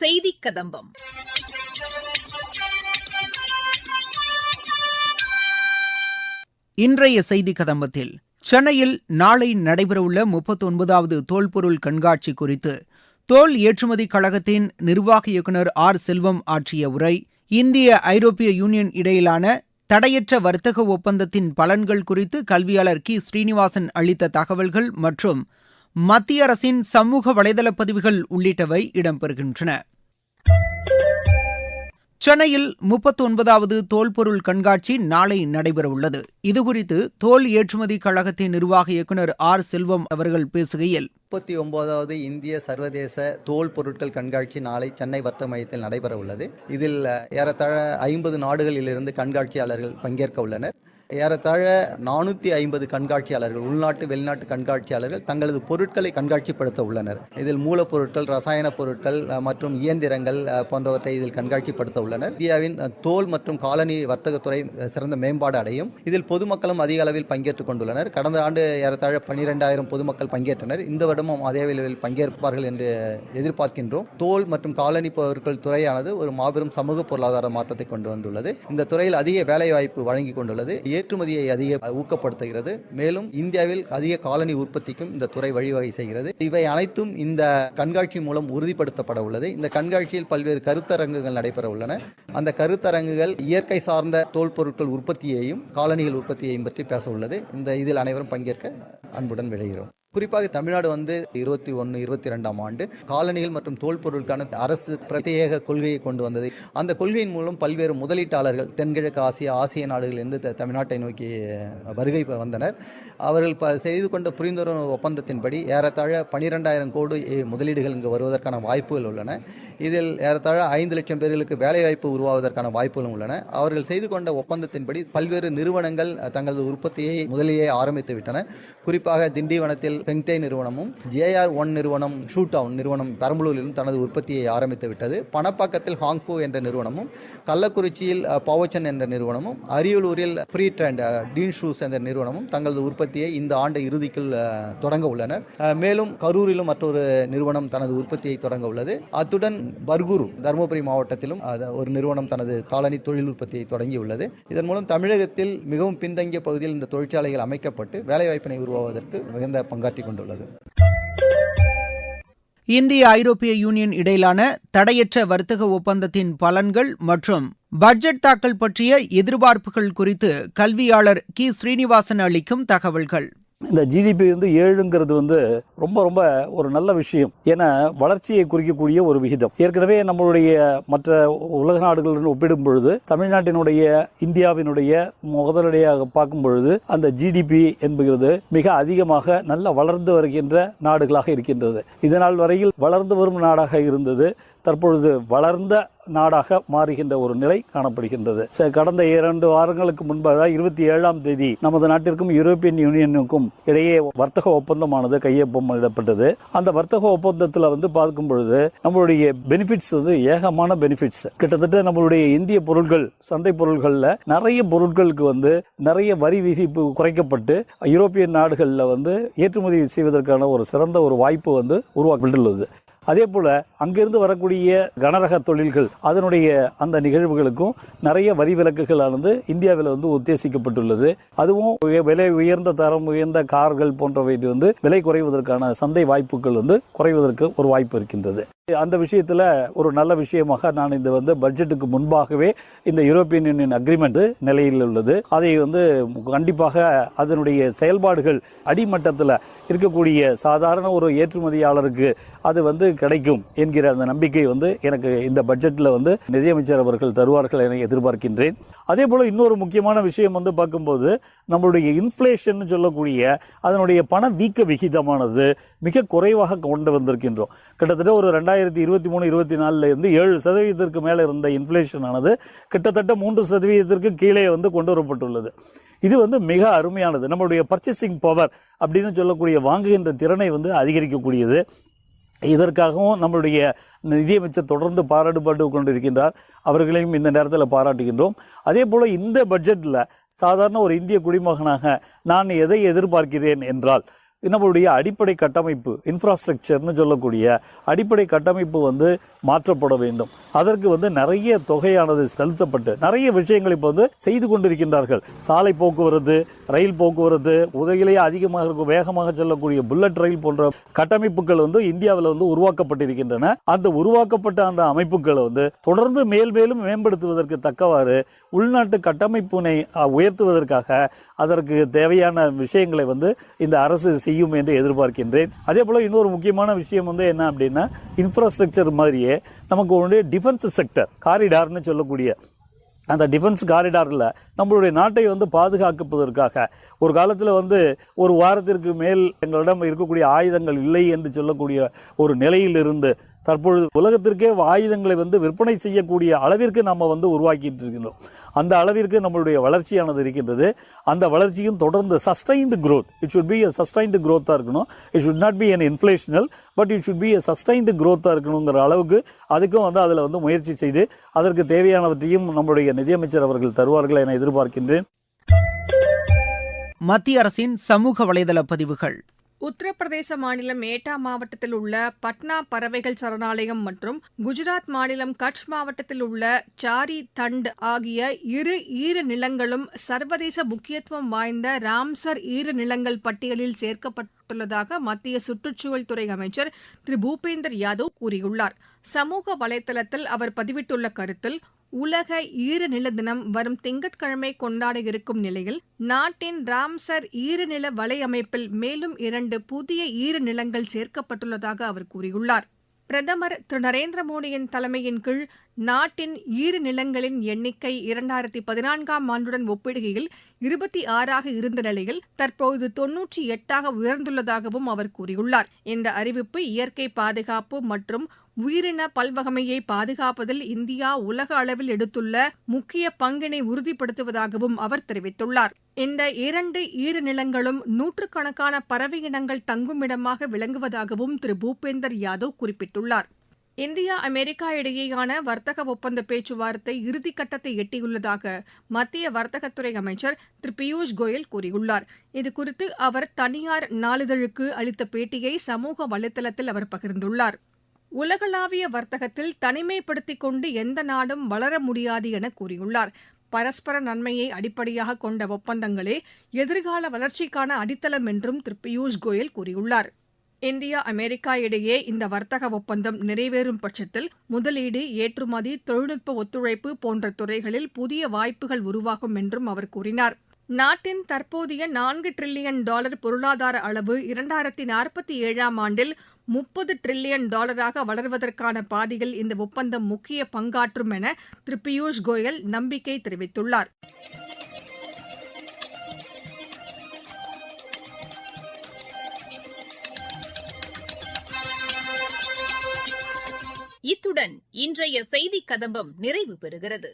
செய்தி கதம்பம். இன்றைய செய்தி கதம்பத்தில் சென்னையில் நாளை நடைபெறவுள்ள முப்பத்தி ஒன்பதாவது தோல்பொருள் கண்காட்சி குறித்து தோல் ஏற்றுமதி கழகத்தின் நிர்வாக இயக்குநர் ஆர் செல்வம் ஆற்றிய உரை இந்திய ஐரோப்பிய யூனியன் இடையிலான தடையற்ற வர்த்தக ஒப்பந்தத்தின் பலன்கள் குறித்து கல்வியாளர் கி. ஸ்ரீனிவாசன் அளித்த தகவல்கள் மற்றும் மத்திய அரசின் சமூக வலைதள பதிவுகள் உள்ளிட்டவை இடம்பெறுகின்றன. சென்னையில் முப்பத்தி ஒன்பதாவது தோல்பொருள் கண்காட்சி நாளை நடைபெறவுள்ளது. இதுகுறித்து தோல் ஏற்றுமதி கழகத்தின் நிர்வாக இயக்குநர் ஆர். செல்வம் அவர்கள் பேசுகையில் முப்பத்தி ஒன்பதாவது இந்திய சர்வதேச தோல் பொருட்கள் கண்காட்சி நாளை சென்னை வர்த்தக மையத்தில் நடைபெற உள்ளது இதில் ஏறத்தாழ ஐம்பது நாடுகளிலிருந்து கண்காட்சியாளர்கள் பங்கேற்க உள்ளனர் ஏறத்தாழ நானூற்றி ஐம்பது கண்காட்சியாளர்கள் உள்நாட்டு வெளிநாட்டு கண்காட்சியாளர்கள் தங்களது பொருட்களை கண்காட்சிப்படுத்த உள்ளனர். இதில் மூலப்பொருட்கள் ரசாயன பொருட்கள் மற்றும் இயந்திரங்கள் போன்றவற்றை இதில் கண்காட்சிப்படுத்த உள்ளனர். இந்தியாவின் தோல் மற்றும் காலனி வர்த்தகத்துறை சிறந்த மேம்பாடு அடையும். இதில் பொதுமக்களும் அதிக அளவில் பங்கேற்றுக் கொண்டுள்ளனர். கடந்த ஆண்டு ஏறத்தாழ பன்னிரெண்டாயிரம் பொதுமக்கள் பங்கேற்றனர். இந்த வருடமும் அதே அளவில் பங்கேற்பார்கள் என்று எதிர்பார்க்கின்றோம். தோல் மற்றும் காலனி பொருட்கள் துறையானது ஒரு மாபெரும் சமூக பொருளாதார மாற்றத்தை கொண்டு வந்துள்ளது. இந்த துறையில் அதிக வேலைவாய்ப்பு வழங்கி கொண்டுள்ளது. ஏற்றுமதியை அதிக ஊக்கப்படுத்துகிறது. மேலும் இந்தியாவில் அதிக காலனி உற்பத்திக்கும் இந்த துறை வழிவகை செய்கிறது. இவை அனைத்தும் இந்த கண்காட்சி மூலம் உறுதிப்படுத்தப்பட உள்ளது. இந்த கண்காட்சியில் பல்வேறு கருத்தரங்குகள் நடைபெற உள்ளன. அந்த கருத்தரங்குகள் இயற்கை சார்ந்த தோல் பொருட்கள் உற்பத்தியையும் காலனிகள் உற்பத்தியையும் பற்றி பேச உள்ளது. இந்த இதில் அனைவரும் பங்கேற்க அன்புடன் விளைகிறோம் குறிப்பாக தமிழ்நாடு வந்து இருபத்தி ஒன்று இருபத்தி ரெண்டாம் ஆண்டு காலனிகள் மற்றும் தோல் பொருட்களுக்கான அரசு பிரத்யேக கொள்கையை கொண்டு வந்தது. அந்த கொள்கையின் மூலம் பல்வேறு முதலீட்டாளர்கள் தென்கிழக்கு ஆசியா ஆசிய நாடுகளிலிருந்து த- தமிழ்நாட்டை நோக்கி வருகை வந்தனர். அவர்கள் ப செய்து கொண்ட புரிந்துணர்வு ஒப்பந்தத்தின்படி ஏறத்தாழ பனிரெண்டாயிரம் கோடி முதலீடுகள் இங்கு வருவதற்கான வாய்ப்புகள் உள்ளன. இதில் ஏறத்தாழ ஐந்து லட்சம் பேர்களுக்கு வேலைவாய்ப்பு உருவாவதற்கான வாய்ப்புகளும் உள்ளன. அவர்கள் செய்து கொண்ட ஒப்பந்தத்தின்படி பல்வேறு நிறுவனங்கள் தங்களது உற்பத்தியை முதலியை ஆரம்பித்து விட்டன. குறிப்பாக திண்டிவனத்தில் பெங்டே நிறுவனமும் ஜேஆர் ஒன் நிறுவனம் ஷூ டவுன் நிறுவனம் பெரம்பலூரிலும் தனது உற்பத்தியை ஆரம்பித்து விட்டது. பணப்பாக்கத்தில் ஹாங்ஃபு என்ற நிறுவனமும் கள்ளக்குறிச்சியில் பவச்சன் என்ற நிறுவனமும் அரியலூரில் ஃப்ரீ ட்ரெண்ட் டீன் ஷூஸ் என்ற நிறுவனமும் தங்களது உற்பத்தியை இந்த ஆண்டு இறுதிக்குள் தொடங்க உள்ளனர். மேலும் கரூரிலும் மற்றொரு நிறுவனம் தனது உற்பத்தியை தொடங்க உள்ளது. அத்துடன் பர்கூர் தருமபுரி மாவட்டத்திலும் ஒரு நிறுவனம் தனது காலனி தொழில் உற்பத்தியை தொடங்கியுள்ளது இதன் மூலம் தமிழகத்தில் மிகவும் பின்தங்கிய பகுதியில் இந்த தொழிற்சாலைகள் அமைக்கப்பட்டு வேலைவாய்ப்பினை உருவாவதற்கு மிகுந்த பங்காற்றி கொண்டுள்ளது இந்திய ஐரோப்பிய யூனியன் இடையிலான தடையற்ற வர்த்தக ஒப்பந்தத்தின் பலன்கள் மற்றும் பட்ஜெட் தாக்கல் பற்றிய எதிர்பார்ப்புகள் குறித்து கல்வியாளர் கி. ஸ்ரீனிவாசன் அளிக்கும் தகவல்கள். இந்த ஜிடிபி வந்து ஏழுங்கிறது வந்து ரொம்ப ரொம்ப ஒரு நல்ல விஷயம். ஏன்னா வளர்ச்சியை குறிக்கக்கூடிய ஒரு விகிதம். ஏற்கனவே நம்மளுடைய மற்ற உலக நாடுகளுடன் ஒப்பிடும் பொழுது தமிழ்நாட்டினுடைய இந்தியாவினுடைய முதலடியாக பார்க்கும் பொழுது அந்த ஜிடிபி என்பது மிக அதிகமாக நல்ல வளர்ந்து வருகின்ற நாடுகளாக இருக்கின்றது. இதனால் வரையில் வளர்ந்து வரும் நாடாக இருந்தது தற்பொழுது வளர்ந்த நாடாக மாறுகின்ற ஒரு நிலை காணப்படுகின்றது. ச- கடந்த இரண்டு வாரங்களுக்கு முன்பாக இருபத்தி ஏழாம் தேதி நமது நாட்டிற்கும் யூரோப்பியன் யூனியனுக்கும் இடையே வர்த்தக ஒப்பந்தமானது கையொப்பமிடப்பட்டது. அந்த வர்த்தக ஒப்பந்தத்தில் வந்து பார்க்கும் பொழுது நம்மளுடைய பெனிஃபிட்ஸ் வந்து ஏகமான பெனிஃபிட்ஸ் கிட்டத்தட்ட நம்மளுடைய இந்திய பொருட்கள் சந்தை பொருட்களில் நிறைய பொருட்களுக்கு வந்து நிறைய வரி விதிப்பு குறைக்கப்பட்டு யூரோப்பிய நாடுகளில் வந்து ஏற்றுமதி செய்வதற்கான ஒரு சிறந்த ஒரு வாய்ப்பு வந்து உருவாக்கப்பட்டுள்ளது. அதே போல் அங்கிருந்து வரக்கூடிய கனரக தொழில்கள் அதனுடைய அந்த நிகழ்வுகளுக்கும் நிறைய வரி விலக்குகளானது இந்தியாவில் வந்து உத்தேசிக்கப்பட்டுள்ளது. அதுவும் விலை உயர்ந்த தரம் உயர்ந்த கார்கள் போன்றவை வந்து விலை குறைவதற்கான சந்தை வாய்ப்புகள் வந்து குறைவதற்கு ஒரு வாய்ப்பு இருக்கின்றது. அந்த விஷயத்தில் ஒரு நல்ல விஷயமாக நான் இந்த வந்து பட்ஜெட்டுக்கு முன்பாகவே இந்த யூரோப்பியன் யூனியன் அக்ரிமெண்ட் நிலையில் உள்ளது. அதை வந்து கண்டிப்பாக அதனுடைய செயல்பாடுகள் அடிமட்டத்தில் இருக்கக்கூடிய சாதாரண ஒரு ஏற்றுமதியாளருக்கு அது வந்து கிடைக்கும் என்கிற அந்த நம்பிக்கை வந்து எனக்கு இந்த பட்ஜெட்டில் வந்து நிதியமைச்சர் அவர்கள் தருவார்கள் என எதிர்பார்க்கின்றேன். அதே போல் இன்னொரு முக்கியமான விஷயம் வந்து பார்க்கும்போது நம்மளுடைய இன்ஃப்ளேஷன் சொல்லக்கூடிய அதனுடைய பண வீக்க விகிதமானது மிக குறைவாக கொண்டு வந்திருக்கின்றோம். கிட்டத்தட்ட ஒரு ரெண்டாயிரத்தி இருபத்தி மூணு இருபத்தி நாலில் இருந்து ஏழு சதவீதத்திற்கு மேலே இருந்த இன்ஃப்ளேஷன் ஆனது கிட்டத்தட்ட மூன்று சதவீதத்திற்கு கீழே வந்து கொண்டு வரப்பட்டுள்ளது. இது வந்து மிக அருமையானது. நம்மளுடைய பர்ச்சேசிங் பவர் அப்படின்னு சொல்லக்கூடிய வாங்குகின்ற திறனை வந்து அதிகரிக்கக்கூடியது. இதற்காகவும் நம்மளுடைய நிதியமைச்சர் தொடர்ந்து பாராட்டுப்பட்டு கொண்டிருக்கின்றார். அவர்களையும் இந்த நேரத்தில் பாராட்டுகின்றோம். அதே போல் இந்த பட்ஜெட்டில் சாதாரண ஒரு இந்திய குடிமகனாக நான் எதை எதிர்பார்க்கிறேன் என்றால் நம்மளுடைய அடிப்படை கட்டமைப்பு இன்ஃப்ராஸ்ட்ரக்சர்னு சொல்லக்கூடிய அடிப்படை கட்டமைப்பு வந்து மாற்றப்பட வேண்டும். அதற்கு வந்து நிறைய தொகையானது செலுத்தப்பட்டு நிறைய விஷயங்கள் இப்போ வந்து செய்து கொண்டிருக்கின்றார்கள். சாலை போக்குவரத்து ரயில் போக்குவரத்து உதகிலேயே அதிகமாக இருக்கும் வேகமாக செல்லக்கூடிய புல்லட் ரயில் போன்ற கட்டமைப்புகள் வந்து இந்தியாவில் வந்து உருவாக்கப்பட்டிருக்கின்றன. அந்த உருவாக்கப்பட்ட அந்த அமைப்புகளை வந்து தொடர்ந்து மேல் மேலும் மேம்படுத்துவதற்கு தக்கவாறு உள்நாட்டு கட்டமைப்பினை உயர்த்துவதற்காக அதற்கு தேவையான விஷயங்களை வந்து இந்த அரசு செய்யும் என்று எதிர்பார்க்கின்றேன். அதே போல் இன்னொரு முக்கியமான விஷயம் வந்து என்ன அப்படின்னா இன்ஃப்ராஸ்ட்ரக்சர் மாதிரியே நமக்கு ஒன்று டிஃபென்ஸ் செக்டர் காரிடார்னு சொல்லக்கூடிய அந்த டிஃபென்ஸ் காரிடாரில் நம்மளுடைய நாட்டை வந்து பாதுகாப்பதற்காக ஒரு காலத்தில் வந்து ஒரு வாரத்திற்கு மேல் எங்களிடம் இருக்கக்கூடிய ஆயுதங்கள் இல்லை என்று சொல்லக்கூடிய ஒரு நிலையிலிருந்து தற்பொழுது உலகத்திற்கே ஆயுதங்களை வந்து விற்பனை செய்யக்கூடிய அளவிற்கு நம்ம வந்து உருவாக்கிட்டு இருக்கின்றோம் அந்த அளவிற்கு நம்மளுடைய வளர்ச்சியானது இருக்கின்றது. அந்த வளர்ச்சியும் தொடர்ந்து sustained growth it should be a sustained க்ரோத்தாக இருக்கணும். It should not be an inflational but it should be a sustained க்ரோத்தாக இருக்கணுங்கிற அளவுக்கு அதுக்கும் வந்து அதில் வந்து முயற்சி செய்து அதற்கு தேவையானவற்றையும் நம்முடைய நிதியமைச்சர் அவர்கள் தருவார்கள் என எதிர்பார்க்கின்றேன். மத்திய அரசின் சமூக வலைதள பதிவுகள். உத்தரப்பிரதேச மாநிலம் ஏட்டா மாவட்டத்தில் உள்ள பட்னா பறவைகள் சரணாலயம் மற்றும் குஜராத் மாநிலம் கட்ச் மாவட்டத்தில் உள்ள சாரி தண்ட் ஆகிய இரு ஈர நிலங்களும் சர்வதேச முக்கியத்துவம் வாய்ந்த ராம்சர் ஈர நிலங்கள் பட்டியலில் சேர்க்கப்பட்டுள்ளதாக மத்திய சுற்றுச்சூழல் துறை அமைச்சர் திரு பூபேந்தர் யாதவ் கூறியுள்ளார். சமூக வலைதளத்தில் அவர் பதிவிட்டுள்ள கருத்தில் உலக ஈரநில தினம் வரும் திங்கட்கிழமை கொண்டாட இருக்கும் நிலையில் நாட்டின் ராம்சர் ஈரநில வலையமைப்பில் மேலும் இரண்டு புதிய ஈரநிலங்கள் சேர்க்கப்பட்டுள்ளதாக அவர் கூறியுள்ளார். பிரதமர் திரு. நரேந்திர மோடியின் தலைமையின் கீழ் நாட்டின் ஈரநிலங்களின் எண்ணிக்கை இரண்டாயிரத்தி பதினான்காம் ஆண்டுடன் ஒப்பிடுகையில் இருபத்தி ஆறாக இருந்த நிலையில் தற்போது தொன்னூற்றி எட்டாக உயர்ந்துள்ளதாகவும் அவர் கூறியுள்ளார். இந்த அறிவிப்பு இயற்கை பாதுகாப்பு மற்றும் உயிரின பல்வகமையை பாதுகாப்பதில் இந்தியா உலக அளவில் எடுத்துள்ள முக்கிய பங்கினை உறுதிப்படுத்துவதாகவும் அவர் தெரிவித்துள்ளார். இந்த இரண்டு ஈரநிலங்களும் நூற்றுக்கணக்கான பறவை இனங்கள் தங்குமிடமாக விளங்குவதாகவும் திரு. பூபேந்தர் யாதவ் குறிப்பிட்டுள்ளார். இந்தியா அமெரிக்கா இடையேயான வர்த்தக ஒப்பந்த பேச்சுவார்த்தை இறுதிக்கட்டத்தை எட்டியுள்ளதாக மத்திய வர்த்தகத்துறை அமைச்சர் திரு. பியூஷ் கோயல் கூறியுள்ளார். இதுகுறித்து அவர் தனியார் நாளிதழுக்கு அளித்த பேட்டியை சமூக வலைதளத்தில் அவர் பகிர்ந்துள்ளார். உலகளாவிய வர்த்தகத்தில் தனிமைப்படுத்திக் கொண்டு எந்த நாடும் வளர முடியாது என கூறியுள்ளார். பரஸ்பர நன்மையை அடிப்படையாக கொண்ட ஒப்பந்தங்களே எதிர்கால வளர்ச்சிக்கான அடித்தளம் என்றும் திரு. பியூஷ் கோயல் கூறியுள்ளார். இந்தியா அமெரிக்கா இடையே இந்த வர்த்தக ஒப்பந்தம் நிறைவேறும் பட்சத்தில் முதலீடு ஏற்றுமதி தொழில்நுட்ப ஒத்துழைப்பு போன்ற துறைகளில் புதிய வாய்ப்புகள் உருவாகும் என்றும் அவர் கூறினார். நாட்டின் தற்போதைய நான்கு டிரில்லியன் டாலர் பொருளாதார அளவு இரண்டாயிரத்தி நாற்பத்தி ஏழாம் ஆண்டில் முப்பது டிரில்லியன் டாலராக வளர்வதற்கான பாதையில் இந்த ஒப்பந்தம் முக்கிய பங்காற்றும் என திரு பியூஷ் கோயல் நம்பிக்கை தெரிவித்துள்ளார். இத்துடன் இன்றைய செய்திக் கதம்பம் நிறைவு பெறுகிறது.